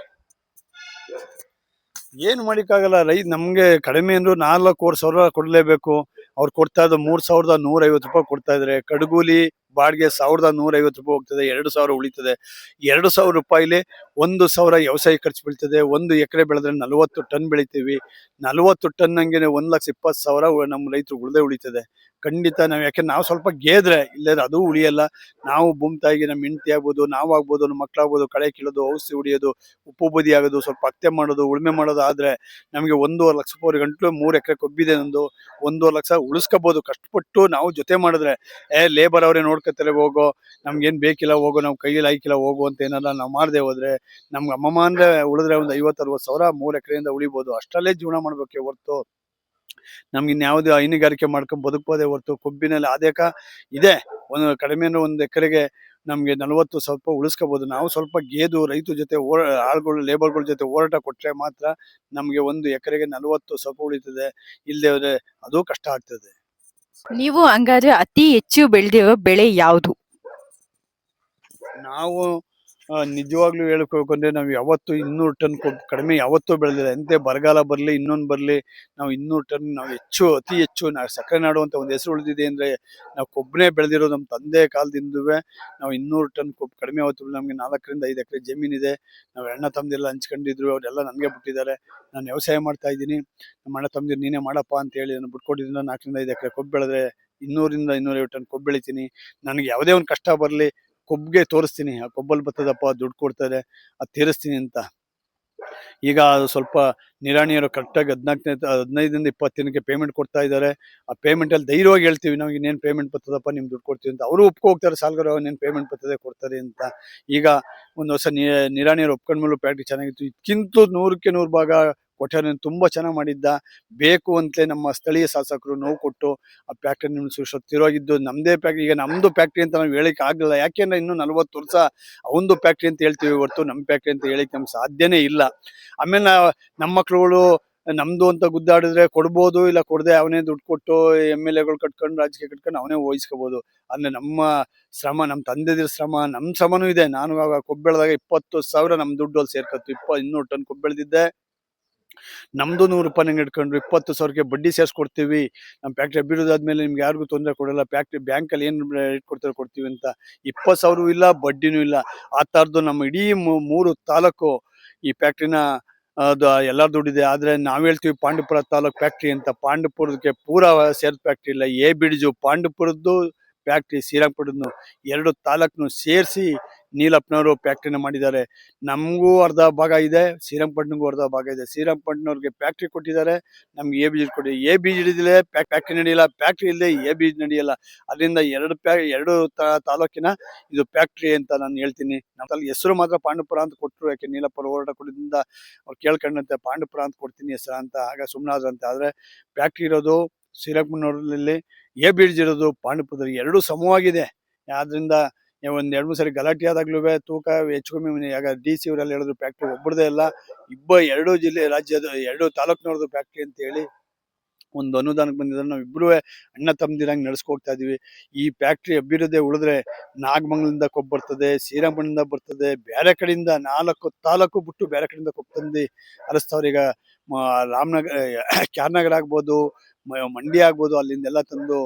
ಏನು ಮಾಡಿಕ್ಕಾಗಲ್ಲ ರೈ ನಮಗೆ ಕಡಿಮೆ ಅಂದ್ರು ನಾಲ್ಕೂವರೆ ಸಾವಿರ ಕೊಡ್ಲೇಬೇಕು. ಅವ್ರು ಕೊಡ್ತಾ ಇದ್ದ ಮೂರು ಸಾವಿರದ ನೂರೈವತ್ತು ರೂಪಾಯಿ ಕೊಡ್ತಾ ಇದ್ರೆ. ಕಡಗೂಲಿ ಬಾಡಿಗೆ ಸಾವಿರದ ನೂರ ಐವತ್ತು ರೂಪಾಯಿ ಹೋಗ್ತದೆ, ಎರಡು ಸಾವಿರ ಉಳಿತದೆ. ಎರಡು ಸಾವಿರ ರೂಪಾಯಿಲಿ ಒಂದು ಸಾವಿರ ವ್ಯವಸಾಯ ಖರ್ಚು ಬೀಳ್ತದೆ. ಒಂದು ಎಕರೆ ಬೆಳೆದ್ರೆ ನಲವತ್ತು ಟನ್ ಬೆಳಿತೀವಿ. ನಲವತ್ತು ಟನ್ ಹಂಗೆ ಒಂದು ಲಕ್ಷ ಇಪ್ಪತ್ತು ಸಾವಿರ ನಮ್ಮ ರೈತರು ಉಳ್ದೇ ಉಳಿತದೆ. ಖಂಡಿತ ನಾವು ಯಾಕೆ ನಾವು ಸ್ವಲ್ಪ ಗೇದ್ರೆ, ಇಲ್ಲದ್ರೆ ಅದು ಉಳಿಯಲ್ಲ. ನಾವು ಭೂಮಿ ತಾಯಿಗೆ ನಮ್ಮ ಹೆಂಡತಿ ಆಗ್ಬೋದು, ನಾವು ಆಗ್ಬೋದು ನಮ್ಮ ಮಕ್ಕಳಾಗ್ಬೋದು ಕಳೆ ಕೀಳೋದು, ಔಷಧಿ ಹೊಡಿಯೋದು, ಉಪ್ಪು ಬದಿ ಆಗೋದು, ಸ್ವಲ್ಪ ಹತ್ಯೆ ಮಾಡೋದು, ಉಳುಮೆ ಮಾಡೋದು ಆದ್ರೆ ನಮಗೆ ಒಂದೂವರೆ ಲಕ್ಷ ಗಂಟಲು ಮೂರು ಎಕರೆ ಕೊಬ್ಬಿದೆ ನಂದು. ಒಂದೂವರೆ ಲಕ್ಷ ಉಳಿಸ್ಕೋಬಹುದು ಕಷ್ಟಪಟ್ಟು ನಾವು ಜೊತೆ ಮಾಡಿದ್ರೆ, ಏ ಲೇಬರ್ ಅವರೇ ನೋಡ್ಕೊತಾರೆ ಹೋಗೋ ನಮ್ಗೇನು ಬೇಕಿಲ್ಲ ಹೋಗೋ ನಾವು ಕೈಯಲ್ಲಿ ಆಯ್ಕಿಲ್ಲ ಹೋಗೋ ಅಂತ ಏನಲ್ಲ ನಾವು ಮಾಡದೆ ಹೋದ್ರೆ, ನಮ್ಗೆ ಅಮ್ಮಮ್ಮ ಅಂದ್ರೆ ಉಳಿದ್ರೆ ಒಂದು ಐವತ್ತು, ಅರವತ್ತು ಸಾವಿರ ಮೂರು ಎಕರೆಯಿಂದ ಉಳಿಬೋದು. ಅಷ್ಟರಲ್ಲೇ ಜೀವನ ಮಾಡ್ಬೇಕೆ ಹೊರ್ತು. ನಮ್ಗೆ ಇನ್ಯಾವುದೇ ಹೈನುಗಾರಿಕೆ ಮಾಡ್ಕೊಂಡು ಬದುಕ್ಬೋದೇ ಹೊರತು ಕೊಬ್ಬಿನಲ್ಲಿ ಆದೇಕ ಇದೆ. ಒಂದು ಕಡಿಮೆ ಅಂದ್ರೆ ಒಂದು ಎಕರೆಗೆ ನಮ್ಗೆ ನಲವತ್ತು ಸ್ವಲ್ಪ ಉಳಿಸ್ಕೋಬಹುದು ನಾವು ಸ್ವಲ್ಪ ಗೇದು ರೈತರ ಜೊತೆ ಓ ಆಳುಗಳು ಲೇಬರ್ಗಳ ಜೊತೆ ಹೋರಾಟ ಕೊಟ್ರೆ ಮಾತ್ರ ನಮ್ಗೆ ಒಂದು ಎಕರೆಗೆ ನಲವತ್ತು ಸ್ವಲ್ಪ ಉಳಿತದೆ. ಇಲ್ಲದೆ ಹೋದ್ರೆ ಅದು ಕಷ್ಟ ಆಗ್ತದೆ. ನೀವು ಹಂಗಾದ್ರೆ ಅತಿ ಹೆಚ್ಚು ಬೆಳೆದಿರೋ ಬೆಳೆ ಯಾವುದು? ನಾವು ನಿಜವಾಗ್ಲೂ ಹೇಳ್ಕೊಳ್ಕೊಂಡ್ರೆ ನಾವು ಯಾವತ್ತು ಇನ್ನೂರು ಟನ್ ಕಡಿಮೆ ಯಾವತ್ತೂ ಬೆಳೆದಿಲ್ಲ. ಎಂತೆ ಬರಗಾಲ ಬರಲಿ, ಇನ್ನೊಂದು ಬರಲಿ, ನಾವು ಇನ್ನೂರು ಟನ್, ನಾವು ಹೆಚ್ಚು, ಅತಿ ಹೆಚ್ಚು, ನಾವು ಸಕ್ಕರೆ ನಾಡು ಅಂತ ಒಂದು ಹೆಸರು ಉಳಿದಿದೆ ಅಂದ್ರೆ ನಾವು ಕೊಬ್ಬನೇ ಬೆಳೆದಿರೋ ನಮ್ಮ ತಂದೆ ಕಾಲದಿಂದವೇ. ನಾವು ಇನ್ನೂರು ಟನ್ ಕೊಬ್ಬು ಕಡಿಮೆ ಆವತ್ತು ನಮಗೆ ನಾಲ್ಕರಿಂದ ಐದು ಎಕರೆ ಜಮೀನಿದೆ. ನಾವು ಅಣ್ಣ ತಮ್ಮದಿಲ್ಲ ಹಂಚ್ಕೊಂಡಿದ್ರು, ಅವರೆಲ್ಲ ನನಗೆ ಬಿಟ್ಟಿದ್ದಾರೆ. ನಾನು ವ್ಯವಸಾಯ ಮಾಡ್ತಾ ಇದ್ದೀನಿ. ನಮ್ಮ ಅಣ್ಣ ತಮ್ಮದಿರು ನೀನೇ ಮಾಡಪ್ಪ ಅಂತ ಹೇಳಿ ನಾನು ಬಿಟ್ಕೊಟ್ಟಿದ್ದೀನಿ ನಾಲ್ಕರಿಂದ ಐದು ಎಕರೆ ಕೊಬ್ಬು ಬೆಳೆದ್ರೆ ಇನ್ನೂರಿಂದ ಇನ್ನೂರೈವತ್ತು ಟನ್ ಕೊಬ್ಬು ಬೆಳಿತೀನಿ. ನನಗೆ ಯಾವುದೇ ಒಂದು ಕಷ್ಟ ಬರಲಿ ಕೊಬ್ಬಿಗೆ ತೋರಿಸ್ತೀನಿ. ಆ ಕೊಬ್ಬಲ್ಲಿ ಬರ್ತದಪ್ಪ, ದುಡ್ಡು ಕೊಡ್ತಾರೆ ಅದು ತೀರಿಸ್ತೀನಿ ಅಂತ. ಈಗ ಸ್ವಲ್ಪ ನಿರಾಣಿಯರು ಕರೆಕ್ಟಾಗಿ ಹದಿನಾಲ್ಕನೇ, ಹದಿನೈದರಿಂದ ಇಪ್ಪತ್ತು ದಿನಕ್ಕೆ ಪೇಮೆಂಟ್ ಕೊಡ್ತಾ ಇದ್ದಾರೆ. ಆ ಪೇಮೆಂಟ್ ಅಲ್ಲಿ ಧೈರ್ಯವಾಗಿ ಹೇಳ್ತೀವಿ ನಮಗೆ ಇನ್ನೇನು ಪೇಮೆಂಟ್ ಬರ್ತದಪ್ಪ, ನಿಮ್ ದುಡ್ಡು ಕೊಡ್ತೀವಿ ಅಂತ. ಅವರು ಒಪ್ಕೊ ಹೋಗ್ತಾರೆ, ಸಾಲ್ಗಾರ ಪೇಮೆಂಟ್ ಬರ್ತದೆ, ಕೊಡ್ತಾರೆ ಅಂತ. ಈಗ ಒಂದು ಹೊಸ ನಿರಾಣಿಯರು ಒಪ್ಕೊಂಡ್ಮೇಲೆ ಪ್ಯಾಕ್ಟ್ ಚೆನ್ನಾಗಿತ್ತು. ಇದಕ್ಕಿಂತ ನೂರಕ್ಕೆ ನೂರು ಭಾಗ ಕೊಟ್ಟಾರೆ ತುಂಬಾ ಚೆನ್ನಾಗಿ ಮಾಡಿದ್ದ. ಬೇಕು ಅಂತಲೇ ನಮ್ಮ ಸ್ಥಳೀಯ ಶಾಸಕರು ನೋವು ಕೊಟ್ಟು ಆ ಫ್ಯಾಕ್ಟ್ರಿ ನಿಲ್ಲಿಸಿ ತಿರೋಗಿದ್ದು ನಮ್ದೇ ಫ್ಯಾಕ್ಟ್ರಿ ಈಗ ನಮ್ದು ಫ್ಯಾಕ್ಟ್ರಿ ಅಂತ ನಾವು ಹೇಳಕ್ಕೆ ಆಗಲ್ಲ ಯಾಕೆಂದ್ರೆ ಇನ್ನು ನಲವತ್ತು ವರ್ಷ ಒಂದು ಫ್ಯಾಕ್ಟ್ರಿ ಅಂತ ಹೇಳ್ತೀವಿ ಹೊರತು ನಮ್ಮ ಫ್ಯಾಕ್ಟ್ರಿ ಅಂತ ಹೇಳಕ್ಕೆ ನಮ್ಗೆ ಸಾಧ್ಯನೇ ಇಲ್ಲ. ಆಮೇಲೆ ನಮ್ಮ ಮಕ್ಳುಗಳು ನಮ್ದು ಅಂತ ಗುದ್ದಾಡಿದ್ರೆ ಕೊಡ್ಬೋದು ಇಲ್ಲ ಕೊಡದೆ ಅವನೇ ದುಡ್ಡು ಕೊಟ್ಟು ಎಂ ಎಲ್ ಎಗಳು ಕಟ್ಕೊಂಡು ರಾಜಕೀಯ ಕಟ್ಕೊಂಡು ಅವನೇ ವಹಿಸ್ಕೋಬಹುದು ಅಂದ್ರೆ ನಮ್ಮ ಶ್ರಮ, ನಮ್ಮ ತಂದೆದಿರ ಶ್ರಮ, ನಮ್ಮ ಶ್ರಮನೂ ಇದೆ. ನಾನು ಆಗ ಇಪ್ಪತ್ತು ಸಾವಿರ ನಮ್ಮ ದುಡ್ಡು ಅಲ್ಲಿ ಸೇರ್ಕತ್ತು. ಇಪ್ಪ ಇನ್ನೂರು ಟನ್ ಕೊಬ್ಬು ನಮ್ದು ನೂರು ರೂಪಾಯಿ ಇಟ್ಕೊಂಡ್ರು, ಇಪ್ಪತ್ತು ಸಾವಿರಕ್ಕೆ ಬಡ್ಡಿ ಸೇರಿಸ್ಕೊಡ್ತೀವಿ. ನಮ್ಮ ಫ್ಯಾಕ್ಟ್ರಿ ಅಭಿವೃದ್ಧಿ ನಿಮ್ಗೆ ಯಾರಿಗೂ ತೊಂದರೆ ಕೊಡಲ್ಲ. ಫ್ಯಾಕ್ಟ್ರಿ ಬ್ಯಾಂಕಲ್ಲಿ ಏನು ರೇಟ್ ಕೊಡ್ತಾರೆ ಕೊಡ್ತೀವಿ ಅಂತ ಇಪ್ಪತ್ತು ಸಾವಿರವೂ ಇಲ್ಲ, ಬಡ್ಡಿನೂ ಇಲ್ಲ. ಆ ಥರದ್ದು ನಮ್ಮ ಇಡೀ ಮೂರು ತಾಲೂಕು ಈ ಫ್ಯಾಕ್ಟ್ರಿನ ಅದು ಎಲ್ಲ ದುಡ್ಡಿದೆ. ಆದ್ರೆ ನಾವು ಹೇಳ್ತೀವಿ ಪಾಂಡುಪುರ ತಾಲೂಕ್ ಫ್ಯಾಕ್ಟ್ರಿ ಅಂತ. ಪಾಂಡುಪುರದಕ್ಕೆ ಪೂರಾ ಸೇರಿದ ಫ್ಯಾಕ್ಟ್ರಿ ಇಲ್ಲ. ಎ ಬಿಡಿಜು ಪಾಂಡುಪುರದ್ದು ಫ್ಯಾಕ್ಟ್ರಿ ಶ್ರೀರಂಗಪಟ್ಟಣದ್ದು. ಎರಡು ತಾಲೂಕನ್ನು ಸೇರಿಸಿ ನೀಲಪ್ಪನವರು ಫ್ಯಾಕ್ಟ್ರಿನ ಮಾಡಿದ್ದಾರೆ. ನಮಗೂ ಅರ್ಧ ಭಾಗ ಇದೆ ಶ್ರೀರಂಗಪಟ್ಟಣಗೂ ಅರ್ಧ ಭಾಗ ಇದೆ. ಶ್ರೀರಂಗಪಟ್ಟಣವ್ರಿಗೆ ಫ್ಯಾಕ್ಟ್ರಿ ಕೊಟ್ಟಿದ್ದಾರೆ, ನಮ್ಗೆ ಎ ಬೀಜ್ ಕೊಟ್ಟಿದೆ ಎ ಬೀಜ್ ಹಿಡಿದಿಲ್ಲ ಫ್ಯಾಕ್ಟ್ರಿ ನಡೆಯಲ್ಲ. ಫ್ಯಾಕ್ಟ್ರಿ ಇಲ್ಲದೆ ಎ ಬೀಜ್ ನಡೆಯಲ್ಲ. ಅದರಿಂದ ಎರಡು ಪ್ಯಾ ಎರಡು ತಾಲೂಕಿನ ಇದು ಫ್ಯಾಕ್ಟ್ರಿ ಅಂತ ನಾನು ಹೇಳ್ತೀನಿ. ನಮ್ಮಲ್ಲಿ ಹೆಸರು ಮಾತ್ರ ಪಾಂಡುಪುರ ಅಂತ ಕೊಟ್ಟರು ಯಾಕೆ ನೀಲಪ್ಪರ ಹೋರಾಟ ಕೊಡೋದ್ರಿಂದ ಅವ್ರು ಕೇಳ್ಕೊಂಡಂತೆ, ಪಾಂಡುಪುರ ಅಂತ ಕೊಡ್ತೀನಿ ಹೆಸರು ಅಂತ, ಆಗ ಸುಮ್ಮನಾದ್ರಂತೆ ಆದರೆ ಫ್ಯಾಕ್ಟ್ರಿ ಇರೋದು ಶ್ರೀರಂಗಪಟ್ಟಣದಲ್ಲಿ ಎ ಬೀಜ್ ಇರೋದು ಪಾಂಡುಪುರದಲ್ಲಿ ಎರಡೂ ಸಮವಾಗಿದೆ. ಆದ್ರಿಂದ ಒಂದ್ ಎರಡು ಮೂರು ಸರಿ ಗಲಾಟೆ ಆದಾಗ್ಲೂ ತೂಕ ಹೆಚ್ಚು ಕಮ್ಮಿ ಆಗ ಡಿ ಸಿ ಅವರೆಲ್ಲ ಹೇಳಿದ್ರು ಫ್ಯಾಕ್ಟ್ರಿ ಒಬ್ಬರದೇ ಇಲ್ಲ. ಇಬ್ಬ ಎರಡು ಜಿಲ್ಲೆ ರಾಜ್ಯದ ಎರಡು ತಾಲೂಕಿನವ್ರದ್ದು ಫ್ಯಾಕ್ಟ್ರಿ ಅಂತ ಹೇಳಿ ಒಂದು ಅನುದಾನಕ್ಕೆ ಬಂದಿದ್ರೆ ನಾವು ಇಬ್ರು ಅಣ್ಣ ತಮ್ಮದಿರಂಗ್ ನಡ್ಸ್ಕೊಡ್ತಾ ಇದೀವಿ. ಈ ಫ್ಯಾಕ್ಟ್ರಿ ಅಭಿವೃದ್ಧಿ ಉಳಿದ್ರೆ ನಾಗಮಂಗಲದಿಂದ ಕೊಬ್ಬ ಬರ್ತದೆ, ಶ್ರೀರಂಗಪಟ್ಟಣದಿಂದ ಬರ್ತದೆ, ಬೇರೆ ಕಡೆಯಿಂದ ನಾಲ್ಕು ತಾಲೂಕು ಬಿಟ್ಟು ಬೇರೆ ಕಡೆಯಿಂದ ಕೊಬ್ಬ ತಂದು ಈಗ ಮ- ರಾಮನಗರ ಕ್ಯಾರ್ನಗರ ಆಗ್ಬೋದು ಮಂಡಿ ಮಂಡ್ಯ ಆಗ್ಬೋದು, ಅಲ್ಲಿಂದೆಲ್ಲ ತಂದು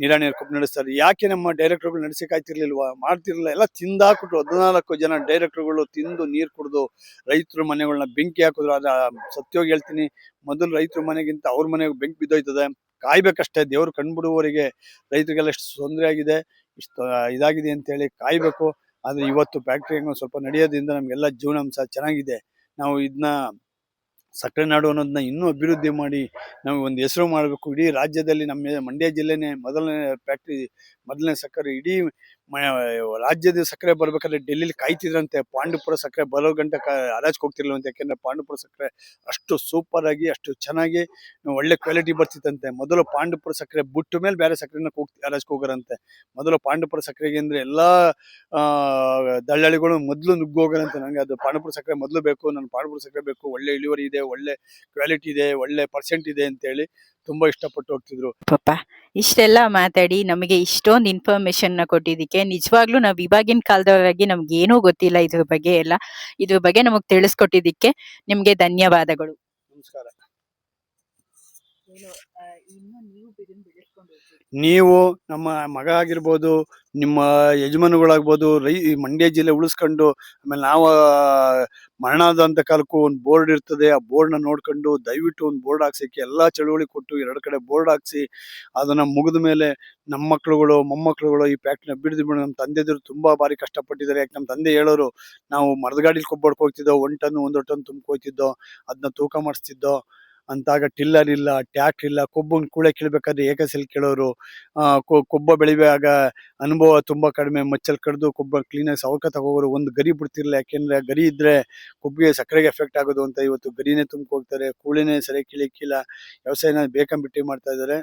ನೀರಾಣಿ ಕಪ್ ನಡೆಸ್ತಾರೆ. ಯಾಕೆ ನಮ್ಮ ಡೈರೆಕ್ಟರ್ಗಳು ನಡೆಸಕ್ಕಾಯ್ತಿರ್ಲಿಲ್ವಾ ಮಾಡ್ತಿರ್ಲಿಲ್ಲ. ಎಲ್ಲ ತಿಂದಾಕ್ಬಿಟ್ರು. ಹದಿನಾಲ್ಕು ಜನ ಡೈರೆಕ್ಟರ್ಗಳು ತಿಂದು ನೀರು ಕುಡಿದು ರೈತರ ಮನೆಗಳನ್ನ ಬೆಂಕಿ ಹಾಕಿದ್ರು. ಅದ ಸತ್ಯೋಗಿ ಹೇಳ್ತೀನಿ. ಮೊದಲು ರೈತರ ಮನೆಗಿಂತ ಅವ್ರ ಮನೆಗೆ ಬೆಂಕಿ ಬಿದ್ದೋಯ್ತದೆ. ಕಾಯ್ಬೇಕಷ್ಟೇ. ದೇವ್ರು ಕಂಡುಬಿಡುವವರಿಗೆ ರೈತರಿಗೆಲ್ಲ ಎಷ್ಟು ತೊಂದರೆ ಆಗಿದೆ. ಇಷ್ಟು ಇದಾಗಿದೆ ಅಂತೇಳಿ ಕಾಯ್ಬೇಕು. ಆದ್ರೆ ಇವತ್ತು ಫ್ಯಾಕ್ಟ್ರಿ ಸ್ವಲ್ಪ ನಡೆಯೋದ್ರಿಂದ ನಮಗೆಲ್ಲ ಜೀವನಾಂಶ ಚೆನ್ನಾಗಿದೆ. ನಾವು ಇದನ್ನ ಸಕ್ಕರೆ ನಾಡು ಅನ್ನೋದನ್ನ ಇನ್ನೂ ಅಭಿವೃದ್ಧಿ ಮಾಡಿ ನಾವು ಒಂದು ಹೆಸರು ಮಾಡಬೇಕು. ಇಡೀ ರಾಜ್ಯದಲ್ಲಿ ನಮ್ಮ ಮಂಡ್ಯ ಜಿಲ್ಲೆನೇ ಮೊದಲನೇ ಫ್ಯಾಕ್ಟ್ರಿ ಮೊದಲನೇ ಸಕ್ಕರೆ ಇಡೀ ರಾಜ್ಯದ ಸಕ್ಕರೆ ಬರ್ಬೇಕಾದ್ರೆ ಡೆಲ್ಲಿಲಿ ಕಾಯ್ತಿದ್ರಂತೆ. ಪಾಂಡುಪುರ ಸಕ್ಕರೆ ಬರೋ ಗಂಟೆ ಹೋಗ್ತಿರಲಿಲ್ಲ ಅಂತ ಯಾಕೆಂದ್ರೆ ಪಾಂಡುಪುರ ಸಕ್ಕರೆ ಅಷ್ಟು ಸೂಪರ್ ಆಗಿ, ಅಷ್ಟು ಚೆನ್ನಾಗಿ, ಒಳ್ಳೆ ಕ್ವಾಲಿಟಿ ಬರ್ತಿತ್ತಂತೆ. ಮೊದಲು ಪಾಂಡುಪುರ ಸಕ್ಕರೆ ಬಿಟ್ಟ ಮೇಲೆ ಬೇರೆ ಸಕ್ಕರೆನ ಹೋಗ್ತಿ ಹರಾಜ್ಗೆ ಹೋಗರಂತೆ. ಮೊದಲು ಪಾಂಡುಪುರ ಸಕ್ಕರೆಗೆ ಅಂದ್ರೆ ಎಲ್ಲಾ ದಳ್ಳಾಳಿಗಳು ಮೊದಲು ನುಗ್ಗೋಗರಂತೆ ನನಗೆ ಅದು ಪಾಂಡುಪುರ ಸಕ್ಕರೆ ಮೊದಲು ಬೇಕು, ನನ್ ಪಾಂಡುಪುರ ಸಕ್ಕರೆ ಬೇಕು, ಒಳ್ಳೆ ಇಳುವರಿ ಇದೆ, ಒಳ್ಳೆ ಕ್ವಾಲಿಟಿ ಇದೆ, ಒಳ್ಳೆ ಪರ್ಸೆಂಟ್ ಇದೆ ಅಂತೇಳಿ ತುಂಬಾ ಇಷ್ಟಪಟ್ಟು ಹೋಗ್ತಿದ್ರು. ಪಾಪ ಇಷ್ಟೆಲ್ಲ ಮಾತಾಡಿ ನಮಗೆ ಇಷ್ಟೊಂದು ಇನ್ಫಾರ್ಮೇಶನ್ನ ಕೊಟ್ಟಿದ್ದಕ್ಕೆ ನಿಜವಾಗ್ಲೂ ನಾವ್ ಇವಾಗಿನ ಕಾಲದವರಾಗಿ ನಮ್ಗೆ ಏನೂ ಗೊತ್ತಿಲ್ಲ ಇದ್ರ ಬಗ್ಗೆ ಎಲ್ಲ. ಇದ್ರ ಬಗ್ಗೆ ನಮಗ್ ತಿಳಿಸ್ಕೊಟ್ಟಿದ್ದಕ್ಕೆ ನಿಮ್ಗೆ ಧನ್ಯವಾದಗಳು. ನಮಸ್ಕಾರ. ನೀವು ನಮ್ಮ ಮಗ ಆಗಿರ್ಬೋದು ನಿಮ್ಮ ಯಜಮಾನಗಳಾಗ್ಬೋದು ರೈ ಮಂಡ್ಯ ಜಿಲ್ಲೆ ಉಳಿಸ್ಕೊಂಡು, ಆಮೇಲೆ ನಾವು ಮರಣಾದಂತ ಕಾಲಕ್ಕೂ ಒಂದು ಬೋರ್ಡ್ ಇರ್ತದೆ, ಆ ಬೋರ್ಡ್ನ ನೋಡ್ಕೊಂಡು ದಯವಿಟ್ಟು ಒಂದು ಬೋರ್ಡ್ ಹಾಕ್ಸಕ್ಕೆ ಎಲ್ಲಾ ಚಳುವಳಿ ಕೊಟ್ಟು ಎರಡು ಕಡೆ ಬೋರ್ಡ್ ಹಾಕ್ಸಿ, ಅದನ್ನ ಮುಗಿದ ಮೇಲೆ ನಮ್ಮ ಮಕ್ಳುಗಳು, ಮೊಮ್ಮಕ್ಳುಗಳು ಈ ಫ್ಯಾಕ್ಟ್ರಿನ ಅಭಿವೃದ್ಧಿ ಮಾಡಿ ನಮ್ಮ ತಂದೆದರು ತುಂಬಾ ಬಾರಿ ಕಷ್ಟಪಟ್ಟಿದ್ದಾರೆ. ಯಾಕೆ ನಮ್ಮ ತಂದೆ ಹೇಳೋರು, ನಾವು ಮರದ ಗಾಡಿಲಿ ಕೊಬ್ಬಡ್ಕೋಗ್ತಿದ್ದೋ ಒಂದ್ ಟನ್ ಒಂದು ಟನ್ ತುಂಬ್ಕೋತಿದ್ದೋ ಅದನ್ನ ತೂಕ ಮಾಡಿಸ್ತಿದ್ದೋ ಅಂತಾಗ ಟಿಲ್ಲರ್ ಇಲ್ಲ, ಟ್ಯಾಕ್ಟ್ರ್ ಇಲ್ಲ, ಕೊಬ್ಬನ್ ಕೂಳೆ ಕೀಳ್ಬೇಕಾದ್ರೆ ಏಕಸೆಲ್ ಕೇಳೋರು ಕೊಬ್ಬ ಬೆಳಿವಾಗ ಅನುಭವ ತುಂಬ ಕಡಿಮೆ. ಮಚ್ಚಲ್ ಕಡ್ದು ಕೊಬ್ಬ ಕ್ಲೀನಾಗಿ ಸವಕ ತಗೋರು ಒಂದು ಗರಿ ಬಿಡ್ತಿರ್ಲಿಲ್ಲ. ಯಾಕೆಂದ್ರೆ ಗರಿ ಇದ್ರೆ ಕೊಬ್ಬಿಗೆ ಸಕ್ಕರೆಗೆ ಎಫೆಕ್ಟ್ ಆಗೋದು ಅಂತ ಇವತ್ತು ಗರಿನೇ ಹೋಗ್ತಾರೆ, ಕೂಳಿನೇ ಸರಿಯಾಗಿ ಕೀಳಿಕ್ಕಿಲ್ಲ. ವ್ಯವಸಾಯನ ಬೇಕಂಬಿಟ್ಟಿ ಮಾಡ್ತಾ ಇದ್ದಾರೆ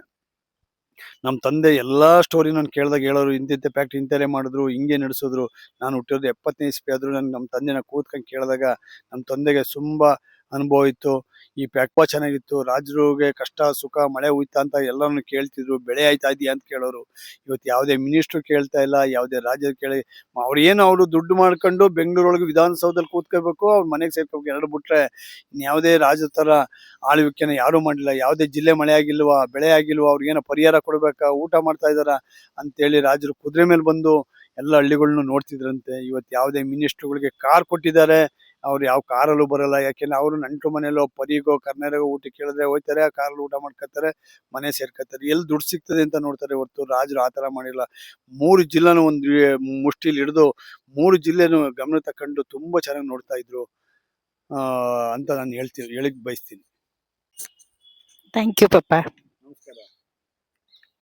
ನಮ್ಮ ತಂದೆ ಎಲ್ಲಾ ಸ್ಟೋರಿ ನಾನು ಕೇಳಿದಾಗ ಹೇಳೋರು, ಇಂತಿಂತ ಫ್ಯಾಕ್ಟ್ರಿ ಇಂತಲೇ ಮಾಡಿದ್ರು, ಹಿಂಗೆ ನಡೆಸಿದ್ರು. ನಾನು ಹುಟ್ಟಿರೋದು ಎಪ್ಪತ್ತನೇ ಇಸ್ಪಿ ಆದ್ರೂ ನನ್ ನಮ್ಮ ತಂದೆನ ಕೂತ್ಕೊಂಡು ಕೇಳಿದಾಗ ನಮ್ಮ ತಂದೆಗೆ ತುಂಬಾ ಅನುಭವ ಇತ್ತು. ಈ ಫ್ಯಾಕ್ಟ್ರಿ ಚೆನ್ನಾಗಿತ್ತು. ರಾಜರುಗೆ ಕಷ್ಟ, ಸುಖ, ಮಳೆ ಹೋಯ್ತಾ ಅಂತ ಎಲ್ಲರನ್ನು ಕೇಳ್ತಿದ್ರು. ಬೆಳೆ ಆಯ್ತಾ ಇದೆಯಾ ಅಂತ ಕೇಳೋರು. ಇವತ್ತು ಯಾವುದೇ ಮಿನಿಸ್ಟ್ರು ಕೇಳ್ತಾ ಇಲ್ಲ, ಯಾವುದೇ ರಾಜ್ಯ ಕೇಳಿ ಅವ್ರು ಏನು ಅವರು ದುಡ್ಡು ಮಾಡ್ಕೊಂಡು ಬೆಂಗಳೂರೊಳಗೆ ವಿಧಾನಸೌಧದಲ್ಲಿ ಕೂತ್ಕೋಬೇಕು ಅವ್ರ ಮನೆಗೆ ಸೇರ್ಕೋಬೇಕು ಎರಡು ಬಿಟ್ರೆ ಯಾವುದೇ ರಾಜ್ಯದ ಥರ ಆಳ್ವಿಕೆನ ಯಾರೂ ಮಾಡಿಲ್ಲ ಯಾವುದೇ ಜಿಲ್ಲೆ ಮಳೆ ಆಗಿಲ್ವಾ, ಬೆಳೆ ಆಗಿಲ್ವಾ ಅವ್ರಿಗೇನೋ ಪರಿಹಾರ ಕೊಡಬೇಕಾ, ಊಟ ಮಾಡ್ತಾ ಇದಾರ ಅಂತೇಳಿ ರಾಜರು ಕುದುರೆ ಮೇಲೆ ಬಂದು ಎಲ್ಲ ಹಳ್ಳಿಗಳ್ನು ನೋಡ್ತಿದ್ರಂತೆ. ಇವತ್ತು ಯಾವುದೇ ಮಿನಿಸ್ಟ್ರುಗಳಿಗೆ ಕಾರ್ ಕೊಟ್ಟಿದ್ದಾರೆ. ಅವ್ರು ಯಾವ ಕಾರಲ್ಲೂ ಬರಲ್ಲ. ಯಾಕೆಂದ್ರೆ ಅವರು ನಂಟು ಮನೆಯಲ್ಲೋ ಪರಿಗೋ ಕರ್ನಾಟಕ ಊಟ ಕೇಳಿದ್ರೆ ಹೋಯ್ತಾರೆ, ಆ ಕಾರಲ್ಲಿ ಊಟ ಮಾಡ್ಕೊತಾರೆ, ಮನೆ ಸೇರ್ಕೊತಾರೆ. ಎಲ್ಲಿ ದುಡ್ಡು ಸಿಗ್ತದೆ ಅಂತ ನೋಡ್ತಾರೆ ಹೊರತು ರಾಜರು ಆ ಥರ ಮಾಡಿಲ್ಲ. ಮೂರು ಜಿಲ್ಲೆನೂ ಒಂದು ಮುಷ್ಟಿಲಿ ಹಿಡಿದು ಮೂರು ಜಿಲ್ಲೆನೂ ಗಮನ ತಕೊಂಡು ತುಂಬಾ ಚೆನ್ನಾಗಿ ನೋಡ್ತಾ ಇದ್ರು. ಅಂತ ನಾನು ಹೇಳ್ತೀನಿ ಹೇಳಿಕ್ ಬಯಸ್ತೀನಿ. Thank you papa